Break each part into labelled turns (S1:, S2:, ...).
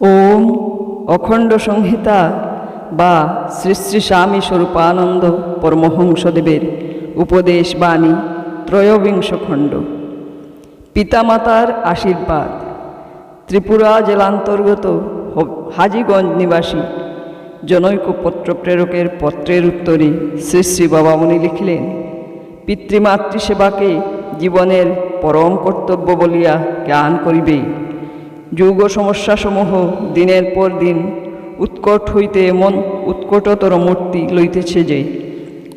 S1: ওম অখণ্ড সংহিতা বা শ্রী শ্রী স্বামী স্বরূপানন্দ পরমহংসদেবের উপদেশ বাণী ত্রয়োবিংশ খণ্ড পিতামাতার আশীর্বাদ। ত্রিপুরা জেলান্তর্গত হাজীগঞ্জ নিবাসী জনৈক পত্র প্রেরকের পত্রের উত্তরে শ্রী শ্রী বাবামণি লিখিলেন, পিতৃমাতৃ সেবাকে জীবনের পরম কর্তব্য বলিয়া জ্ঞান করিবে। যুগ সমস্যাসমূহ দিনের পর দিন উৎকট হইতে এমন উৎকটতর মূর্তি লইতেছে যে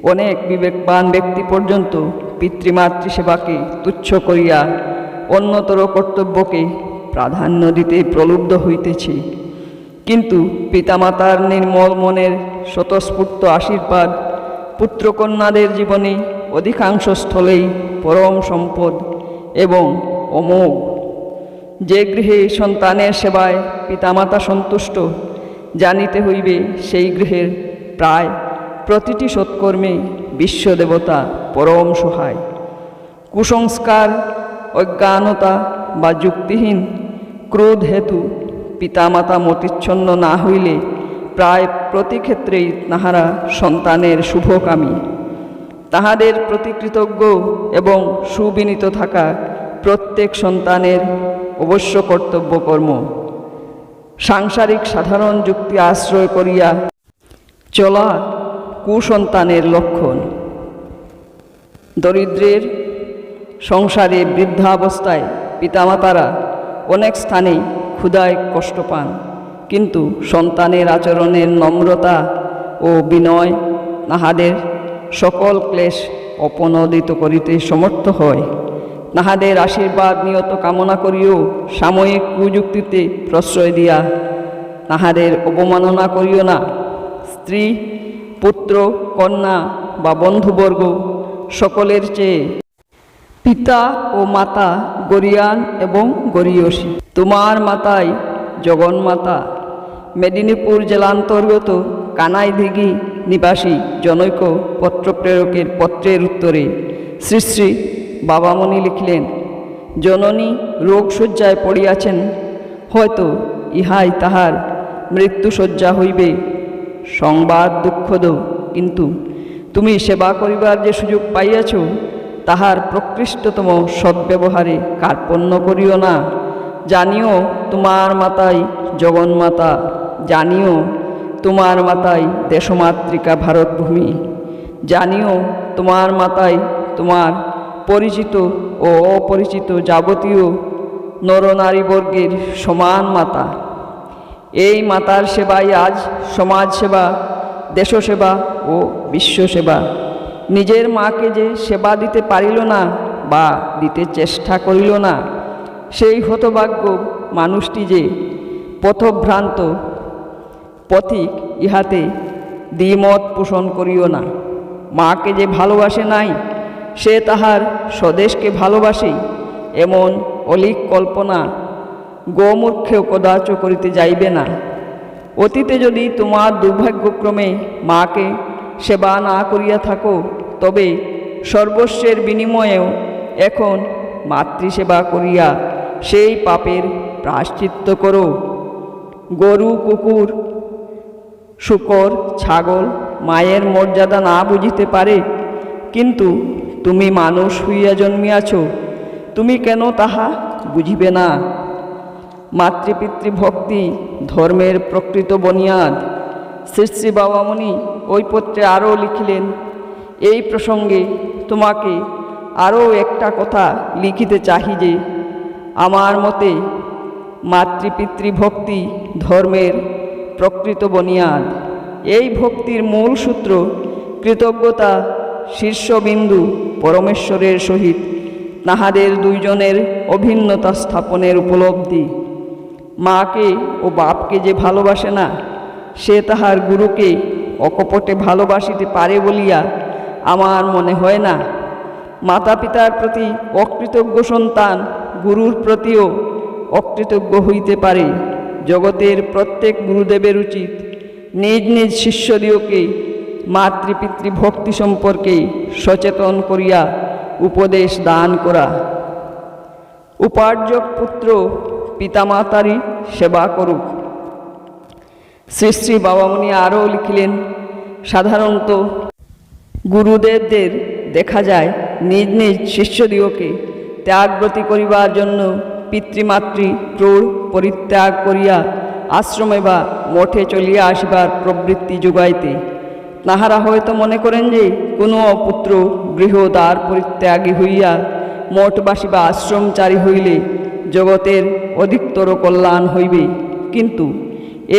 S1: অনেক বিবেকবান ব্যক্তি পর্যন্ত পিতৃমাতৃ সেবাকে তুচ্ছ করিয়া অন্যতর কর্তব্যকে প্রাধান্য দিতে প্রলুব্ধ হইতেছে। কিন্তু পিতামাতার নির্মল মনের স্বতঃস্ফূর্ত আশীর্বাদ পুত্রকন্যাদের জীবনে অধিকাংশ স্থলেই পরম সম্পদ এবং অমোঘ যে গৃহে সন্তানের সেবায় পিতামাতা সন্তুষ্ট, জানিতে হইবে সেই গৃহের প্রায় প্রতিটি সৎকর্মে বিশ্বদেবতা পরম সহায়। কুসংস্কার, অজ্ঞানতা বা যুক্তিহীন, ক্রোধ হেতু পিতামাতা মতিচ্ছন্ন না হইলে প্রায় প্রতি ক্ষেত্রেই তাহারা সন্তানের শুভকামী। তাহাদের প্রতি কৃতজ্ঞ এবং সুবিনীত থাকা প্রত্যেক সন্তানের অবশ্য কর্তব্য কর্ম সাংসারিক সাধারণ যুক্তি আশ্রয় করিয়া চলা কুসন্তানের লক্ষণ। দরিদ্রের সংসারে বৃদ্ধাবস্থায় পিতামাতারা অনেক স্থানেই ক্ষুধায় কষ্ট পান, কিন্তু সন্তানের আচরণের নম্রতা ও বিনয় তাহাদের সকল ক্লেশ অপনোদিত করিতে সমর্থ হয়। তাহাদের আশীর্বাদ নিয়ত কামনা করিও, সাময়িক কুযুক্তিতে প্রশ্রয় দিয়া। তাহাদের অবমাননা করিও না। স্ত্রী, পুত্র, কন্যা বা বন্ধুবর্গ সকলের চেয়ে পিতা ও মাতা গরিয়ান এবং গরিয়সী। তোমার মাতাই জগন্মাতা মেদিনীপুর জেলান্তর্গত কানাইদিঘি নিবাসী জনৈক পত্রপ্রেরকের পত্রের উত্তরে শ্রী শ্রী বাবামণি লিখলেন, জননী রোগশয্যায় পড়িয়াছেন, হয়তো ইহাই তাহার মৃত্যুশয্যা হইবে। সংবাদ দুঃখদ কিন্তু তুমি সেবা করিবার যে সুযোগ পাইয়াছ, তাহার প্রকৃষ্টতম সদ্ব্যবহারে কার্পণ্য করিও না। জানিও তোমার মাতাই জগন্মাতা, জানিও তোমার মাতাই দেশমাতৃকা ভারতভূমি, জানিও তোমার মাতাই তোমার পরিচিত ও অপরিচিত যাবতীয় নরনারীবর্গের সমান মাতা। এই মাতার সেবাই আজ সমাজ সেবা দেশসেবা ও বিশ্বসেবা। নিজের মাকে যে সেবা দিতে পারিল না বা দিতে চেষ্টা করিল না, সেই হতভাগ্য মানুষটি যে পথভ্রান্ত পথিক ইহাতে দ্বিমত পোষণ করিও না। মাকে যে ভালোবাসে নাই সে তাহার স্বদেশকে ভালোবাসে, এমন অলিক কল্পনা গোমূর্খেও কদাচ করিতে যাইবে না। অতীতে যদি তোমার দুর্ভাগ্যক্রমে মাকে সেবা না করিয়া থাকো, তবে সর্বস্বের বিনিময়েও এখন মাতৃসেবা করিয়া সেই পাপের প্রাশ্চিত্য করো। গরু, কুকুর, শুকর, ছাগল, মায়ের মর্যাদা না বুঝিতে পারে কিন্তু তুমি মানুষ হইয়া জন্মিয়াছ, তুমি কেন তাহা বুঝিবে না? মাতৃপিতৃ ভক্তি ধর্মের প্রকৃত বনিয়াদ। শ্রী শ্রী বাবামণি ওই পত্রে আরও লিখিলেন, এই প্রসঙ্গে তোমাকে আরও একটা কথা লিখিতে চাহি যে, আমার মতে মাতৃপিতৃ ভক্তি ধর্মের প্রকৃত বনিয়াদ। এই ভক্তির মূল সূত্র কৃতজ্ঞতা শীর্ষবিন্দু পরমেশ্বরের সহিত তাহাদের দুইজনের অভিন্নতা স্থাপনের উপলব্ধি। মাকে ও বাপকে যে ভালোবাসে না, সে তাহার গুরুকে অকপটে ভালোবাসিতে পারে বলিয়া আমার মনে হয় না। মাতা পিতার প্রতি অকৃতজ্ঞ সন্তান গুরুর প্রতিও অকৃতজ্ঞ হইতে পারে। জগতের প্রত্যেক গুরুদেবের উচিত নিজ নিজ শিষ্যদিওকে মাতৃপিতৃ ভক্তি সম্পর্কে সচেতন করিয়া উপদেশ দান করা। উপার্জক পুত্র পিতামাতারই সেবা করুক। শ্রী শ্রী বাবামণি আরও লিখিলেন, সাধারণত গুরুদেবদের দেখা যায় নিজ নিজ শিষ্যদিগকে ত্যাগব্রতী করিবার জন্য পিতৃমাতৃ ক্রোড় পরিত্যাগ করিয়া আশ্রমে বা মঠে চলিয়া আসিবার প্রবৃত্তি যোগাইতে। তাহারা হয়তো মনে করেন যে কোনো পুত্র গৃহদ্বার পরিত্যাগী হইয়া মঠবাসী বা আশ্রমচারী হইলে জগতের অধিকতর কল্যাণ হইবে। কিন্তু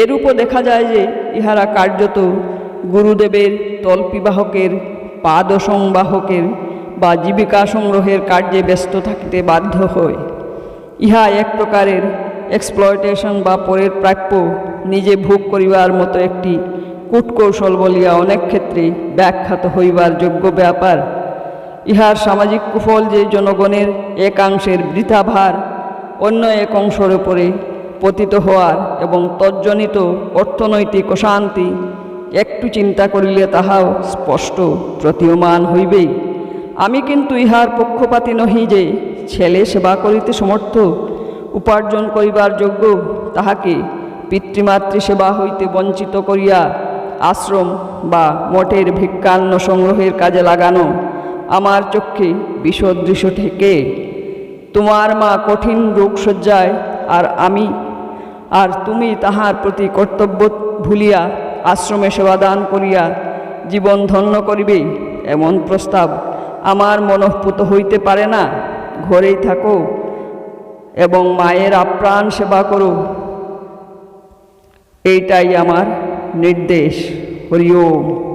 S1: এরূপও দেখা যায় যে ইহারা কার্যত গুরুদেবের তল্পিবাহকের পাদসংবাহকের বা জীবিকা সংগ্রহের কার্যে ব্যস্ত থাকিতে বাধ্য হয়। ইহা এক প্রকারের এক্সপ্লয়টেশন বা পরের প্রাপ্য নিজে ভোগ করিবার মতো একটি কূটকৌশল বলিয়া অনেক ক্ষেত্রে ব্যাখ্যাত হইবার যোগ্য ব্যাপার। ইহার সামাজিক কুফল যে জনগণের একাংশের বৃথাভার, অন্য এক অংশের উপরে পতিত হওয়ার এবং তজ্জনিত অর্থনৈতিক অশান্তি একটু চিন্তা করিলে তাহাও স্পষ্ট প্রতীয়মান হইবেই। আমি কিন্তু ইহার পক্ষপাতী নহি যে ছেলে সেবা করিতে সমর্থ, উপার্জন করিবার যোগ্য, তাহাকে পিতৃমাতৃ সেবা হইতে বঞ্চিত করিয়া আশ্রম বা মঠের ভিক্ষান্ন সংগ্রহের কাজে লাগানো আমার চক্ষে বিষদৃশ্য থেকে তোমার মা কঠিন রোগ রোগসজ্জায় আর আমি, আর তুমি তাহার প্রতি কর্তব্য ভুলিয়া আশ্রমে সেবাদান করিয়া জীবন ধন্য করিবে, এমন প্রস্তাব আমার মনঃপুত হইতে পারে না। ঘরেই থাকো এবং মায়ের আপ্রাণ সেবা করো। এইটাই আমার निर्देश हरिओम